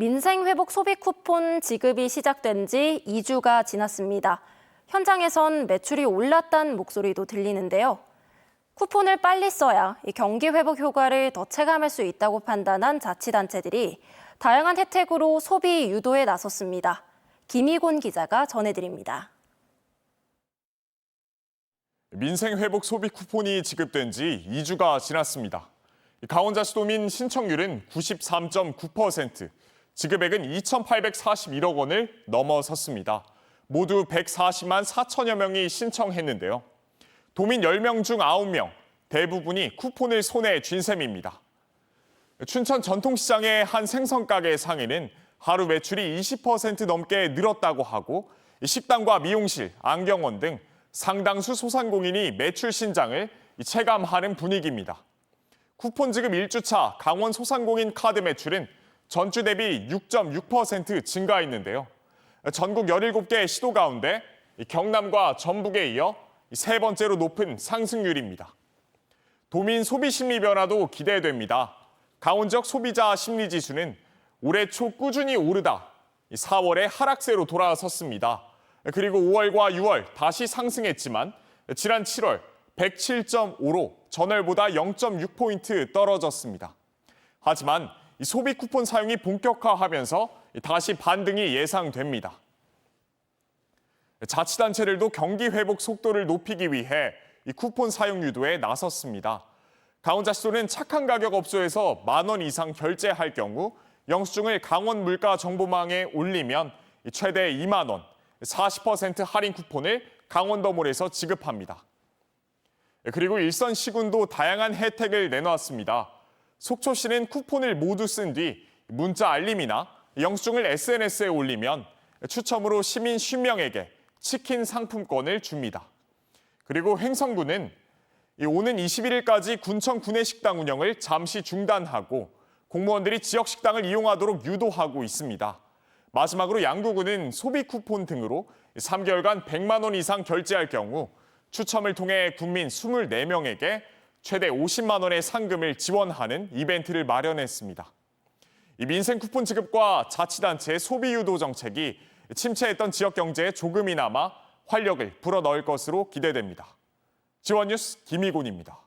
민생회복 소비 쿠폰 지급이 시작된 지 2주가 지났습니다. 현장에선 매출이 올랐다는 목소리도 들리는데요. 쿠폰을 빨리 써야 이 경기 회복 효과를 더 체감할 수 있다고 판단한 자치단체들이 다양한 혜택으로 소비 유도에 나섰습니다. 김희곤 기자가 전해드립니다. 민생 회복 소비 쿠폰이 지급된 지 2주가 지났습니다. 강원자치도민 신청률은 93.9%, 지급액은 2,841억 원을 넘어섰습니다. 모두 140만 4천여 명이 신청했는데요. 도민 10명 중 9명, 대부분이 쿠폰을 손에 쥔 셈입니다. 춘천 전통시장의 한 생선가게 상인은 하루 매출이 20% 넘게 늘었다고 하고 식당과 미용실, 안경원 등 상당수 소상공인이 매출 신장을 체감하는 분위기입니다. 쿠폰 지급 1주차 강원 소상공인 카드 매출은 전주 대비 6.6% 증가했는데요. 전국 17개 시도 가운데 경남과 전북에 이어 세 번째로 높은 상승률입니다. 도민 소비 심리 변화도 기대됩니다. 강원 지역 소비자 심리 지수는 올해 초 꾸준히 오르다 4월에 하락세로 돌아섰습니다. 그리고 5월과 6월 다시 상승했지만 지난 7월 107.5로 전월보다 0.6포인트 떨어졌습니다. 하지만 이 소비 쿠폰 사용이 본격화하면서 다시 반등이 예상됩니다. 자치단체들도 경기 회복 속도를 높이기 위해 이 쿠폰 사용 유도에 나섰습니다. 강원자치도는 착한 가격 업소에서 만 원 이상 결제할 경우 영수증을 강원 물가 정보망에 올리면 최대 2만 원, 40% 할인 쿠폰을 강원더몰에서 지급합니다. 그리고 일선 시군도 다양한 혜택을 내놓았습니다. 속초 시는 쿠폰을 모두 쓴 뒤 문자 알림이나 영수증을 SNS에 올리면 추첨으로 시민 10명에게 치킨 상품권을 줍니다. 그리고 횡성군은 오는 21일까지 군청 구내식당 운영을 잠시 중단하고 공무원들이 지역 식당을 이용하도록 유도하고 있습니다. 마지막으로 양구군은 소비 쿠폰 등으로 3개월간 100만 원 이상 결제할 경우 추첨을 통해 국민 24명에게 최대 50만 원의 상금을 지원하는 이벤트를 마련했습니다. 이 민생 쿠폰 지급과 자치단체의 소비 유도 정책이 침체했던 지역 경제에 조금이나마 활력을 불어넣을 것으로 기대됩니다. 지원 뉴스 김희곤입니다.